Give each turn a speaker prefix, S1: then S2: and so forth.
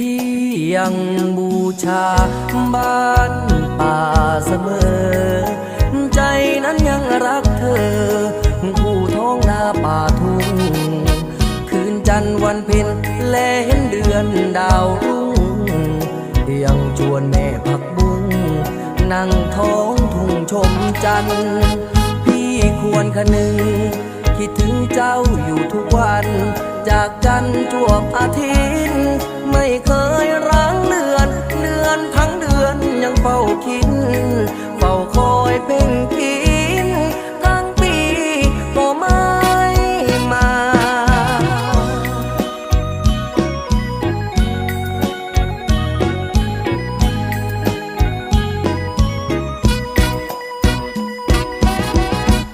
S1: พี่ยังบูชาบ้านป่าเสมอ ใจนั้นยังรักเธอผู้ท้องนาป่าทุ่ง คืนจันทร์วันเพ็ญแลเห็นเดือนดาวรุ่งยังชวนแม่ผักบุ้งนั่งท้องทุ่งชมจันทร์พี่ควรคนึง คิดถึงเจ้าอยู่ทุกวัน จากกันจวบอาทิตย์ เดือนทั้งเดือนยังเฝ้าคิด เฝ้าคอยเพ่งพิ